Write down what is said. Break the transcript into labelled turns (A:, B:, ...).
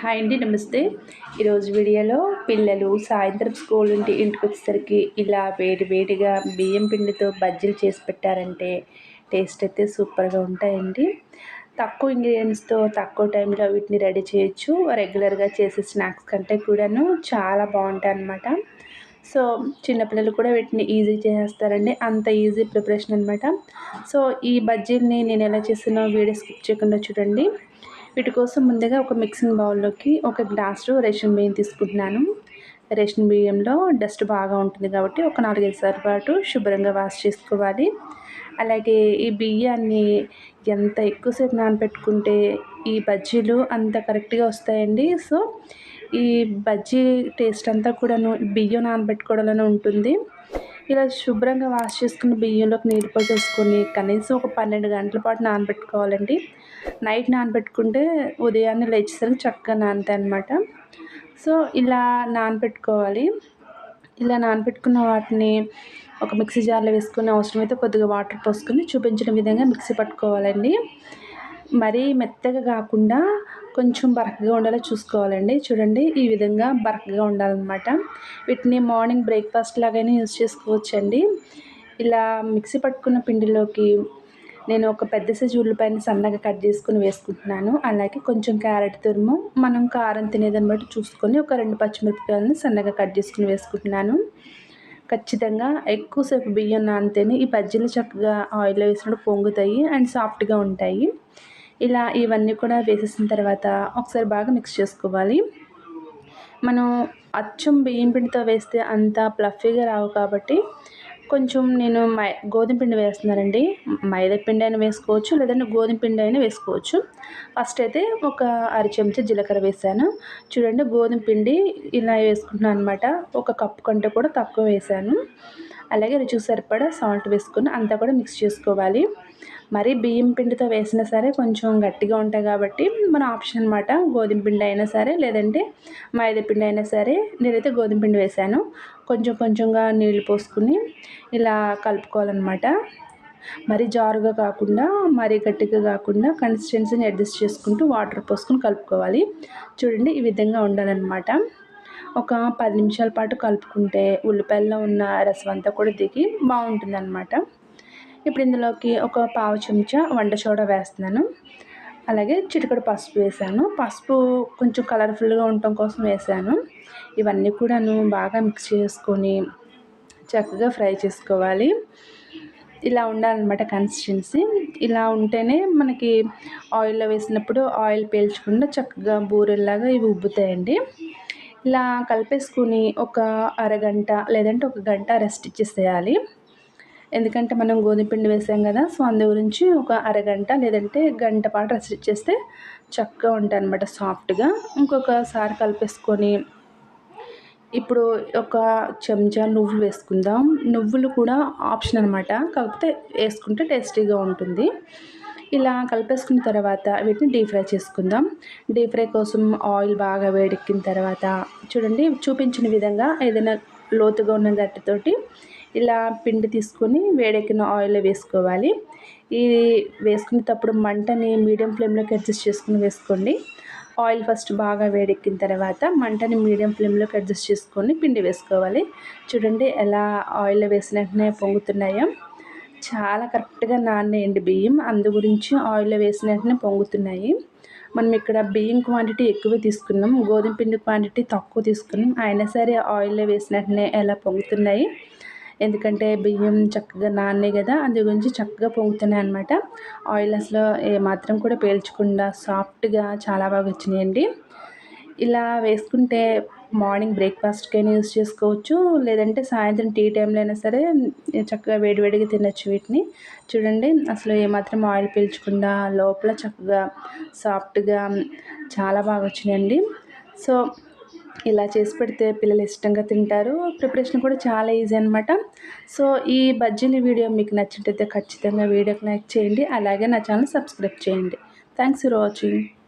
A: Hi అండి నమస్తే. ఈరోజు వీడియోలో పిల్లలు సాయంత్రం స్కూల్ నుండి ఇంటికి వచ్చేసరికి ఇలా వేడి వేడిగా బియ్యం పిండితో బజ్జీలు చేసి పెట్టారంటే టేస్ట్ అయితే సూపర్గా ఉంటాయండి. తక్కువ ఇంగ్రీడియంట్స్తో తక్కువ టైంలో వీటిని రెడీ చేయొచ్చు. రెగ్యులర్గా చేసే స్నాక్స్ కంటే కూడాను చాలా బాగుంటాయి అన్నమాట. సో చిన్నపిల్లలు కూడా వీటిని ఈజీ చేసేస్తారండి. అంత ఈజీ ప్రిపరేషన్ అనమాట సో ఈ బజ్జీల్ని నేను ఎలా చేసినా వీడియో స్కిప్ చేయకుండా చూడండి. వీటి కోసం ముందుగా ఒక మిక్సింగ్ బౌల్లోకి ఒక గ్లాసు రేషన్ బియ్యం తీసుకుంటున్నాను. రేషన్ బియ్యంలో డస్ట్ బాగా ఉంటుంది కాబట్టి ఒక నాలుగైదు సార్లు పాటు శుభ్రంగా వాష్ చేసుకోవాలి. అలాగే ఈ బియ్యాన్ని ఎంత ఎక్కువసేపు నానబెట్టుకుంటే ఈ బజ్జీలు అంత కరెక్ట్గా వస్తాయండి. సో ఈ బజ్జీ టేస్ట్ అంతా కూడాను బియ్యం నానబెట్టుకోవడంలోనే ఉంటుంది. ఇలా శుభ్రంగా వాష్ చేసుకుని బియ్యంలోకి నీళ్ళు పోసేసుకొని కనీసం ఒక పన్నెండు గంటల పాటు నానబెట్టుకోవాలండి. నైట్ నానబెట్టుకుంటే ఉదయాన్నే లేచేసరికి చక్కగా నానతాయి అనమాట సో ఇలా నానబెట్టుకోవాలి. ఇలా నానబెట్టుకున్న వాటిని ఒక మిక్సీ జార్లో వేసుకుని అవసరమైతే కొద్దిగా వాటర్ పోసుకొని చూపించిన విధంగా మిక్సీ పట్టుకోవాలండి. మరీ మెత్తగా కాకుండా కొంచెం బరకగా ఉండేలా చూసుకోవాలండి. చూడండి ఈ విధంగా బరకగా ఉండాలన్నమాట. వీటిని మార్నింగ్ బ్రేక్ఫాస్ట్ లాగానే యూజ్ చేసుకోవచ్చండి. ఇలా మిక్సీ పట్టుకున్న పిండిలోకి నేను ఒక పెద్ద సైజు ఉల్లిపాయని సన్నగా కట్ చేసుకుని వేసుకుంటున్నాను. అలాగే కొంచెం క్యారెట్ తురుము మనం కారం తినేదాన్ని బట్టి చూసుకొని ఒక రెండు పచ్చిమిరపకాయలని సన్నగా కట్ చేసుకుని వేసుకుంటున్నాను. ఖచ్చితంగా ఎక్కువసేపు బియ్యం నానితేనే ఈ బజ్జీలు చక్కగా ఆయిల్లో వేసినప్పుడు పొంగుతాయి అండ్ సాఫ్ట్గా ఉంటాయి. ఇలా ఇవన్నీ కూడా వేసేసిన తర్వాత ఒకసారి బాగా మిక్స్ చేసుకోవాలి. మనం అచ్చం బియ్యం పిండితో వేస్తే అంత ప్లఫీగా రావు కాబట్టి కొంచెం నేను మై గోధుమ పిండి వేస్తున్నానండి. మైదా పిండి అయినా వేసుకోవచ్చు లేదంటే గోధుమ పిండి అయినా వేసుకోవచ్చు. ఫస్ట్ అయితే ఒక అర చెంచా జీలకర్ర వేసాను. చూడండి గోధుమ పిండి ఇలా వేసుకుంటున్నాను అనమాట ఒక కప్పు కంటే కూడా తక్కువ వేసాను. అలాగే రుచికి సరిపడా సాల్ట్ వేసుకుని అంతా కూడా మిక్స్ చేసుకోవాలి. మరీ బియ్యం పిండితో వేసినా సరే కొంచెం గట్టిగా ఉంటాయి కాబట్టి మన ఆప్షన్ అనమాట గోధుమ పిండి అయినా సరే లేదంటే మైదా పిండి అయినా సరే. నేనైతే గోధుమ పిండి వేసాను. కొంచెం కొంచెంగా నీళ్ళు పోసుకుని ఇలా కలుపుకోవాలన్నమాట. మరి జారుగా కాకుండా మరీ గట్టిగా కాకుండా కన్సిస్టెన్సీని అడ్జస్ట్ చేసుకుంటూ వాటర్ పోసుకుని కలుపుకోవాలి. చూడండి ఈ విధంగా ఉండాలన్నమాట. ఒక పది నిమిషాల పాటు కలుపుకుంటే ఉల్లిపాయల్లో ఉన్న రసం అంతా కూడా దిగి బాగుంటుందనమాట ఇప్పుడు ఇందులోకి ఒక పావు చెంచా వంట సోడా వేస్తున్నాను. అలాగే చిటికడు పసుపు వేసాను. పసుపు కొంచెం కలర్ఫుల్గా ఉండటం కోసం వేసాను. ఇవన్నీ కూడాను బాగా మిక్స్ చేసుకొని చక్కగా ఫ్రై చేసుకోవాలి. ఇలా ఉండాలన్నమాట కన్సిస్టెన్సీ. ఇలా ఉంటేనే మనకి ఆయిల్లో వేసినప్పుడు ఆయిల్ పీల్చకుండా చక్కగా బూరెల్లాగా ఇవి ఉబ్బుతాయండి. ఇలా కలిపేసుకుని ఒక అరగంట లేదంటే ఒక గంట రెస్ట్ ఇచ్చేసేయాలి. ఎందుకంటే మనం గోధుమ పిండి వేసాం కదా సో అందు గురించి ఒక అరగంట లేదంటే గంట పాటు రెస్ట్ ఇచ్చేస్తే చక్కగా ఉంటాయి అనమాట సాఫ్ట్గా. ఇంకొకసారి కలిపేసుకొని ఇప్పుడు ఒక చెంచా నువ్వులు వేసుకుందాం. నువ్వులు కూడా ఆప్షన్ అనమాట కాకపోతే వేసుకుంటే టేస్టీగా ఉంటుంది. ఇలా కలిపేసుకున్న తర్వాత వీటిని డీప్ ఫ్రై చేసుకుందాం. డీప్ ఫ్రై కోసం ఆయిల్ బాగా వేడెక్కిన తర్వాత చూడండి చూపించిన విధంగా ఏదైనా లోతుగా ఉన్న గట్టితోటి ఇలా పిండి తీసుకొని వేడెక్కిన ఆయిల్లో వేసుకోవాలి. ఇది వేసుకునేటప్పుడు మంటని మీడియం ఫ్లేమ్లోకి అడ్జస్ట్ చేసుకుని వేసుకోండి. ఆయిల్ ఫస్ట్ బాగా వేడెక్కిన తర్వాత మంటని మీడియం ఫ్లేమ్లోకి అడ్జస్ట్ చేసుకొని పిండి వేసుకోవాలి. చూడండి ఎలా ఆయిల్లో వేసిన వెంటనే పొంగుతున్నాయో. చాలా కరెక్ట్గా నానేయండి బియ్యం. అందు గురించి ఆయిల్లో వేసిన వెంటనే పొంగుతున్నాయి. మనం ఇక్కడ బియ్యం క్వాంటిటీ ఎక్కువ తీసుకున్నాం. గోధుమ పిండి క్వాంటిటీ తక్కువ తీసుకున్నాం. అయినా సరే ఆయిల్లో వేసినట్టునే ఎలా పొంగుతున్నాయి? ఎందుకంటే బియ్యం చక్కగా నాన్నాయి కదా అందు గురించి చక్కగా పొంగుతున్నాయి అనమాట ఆయిల్ అసలు ఏమాత్రం కూడా పేల్చకుండా సాఫ్ట్గా చాలా బాగా వచ్చినాయండి. ఇలా వేసుకుంటే మార్నింగ్ బ్రేక్ఫాస్ట్కైనా యూస్ చేసుకోవచ్చు లేదంటే సాయంత్రం టీ టైంలో అయినా సరే చక్కగా వేడివేడిగా తినచ్చు వీటిని. చూడండి అసలు ఏమాత్రం ఆయిల్ పీల్చకుండా లోపల చక్కగా సాఫ్ట్గా చాలా బాగా వచ్చినాయండి. సో ఇలా చేసి పెడితే పిల్లలు ఇష్టంగా తింటారు. ప్రిపరేషన్ కూడా చాలా ఈజీ అనమాట సో ఈ బజ్జీల వీడియో మీకు నచ్చినట్టయితే ఖచ్చితంగా వీడియోకి లైక్ చేయండి. అలాగే నా ఛానల్ సబ్స్క్రైబ్ చేయండి. Thanks for watching.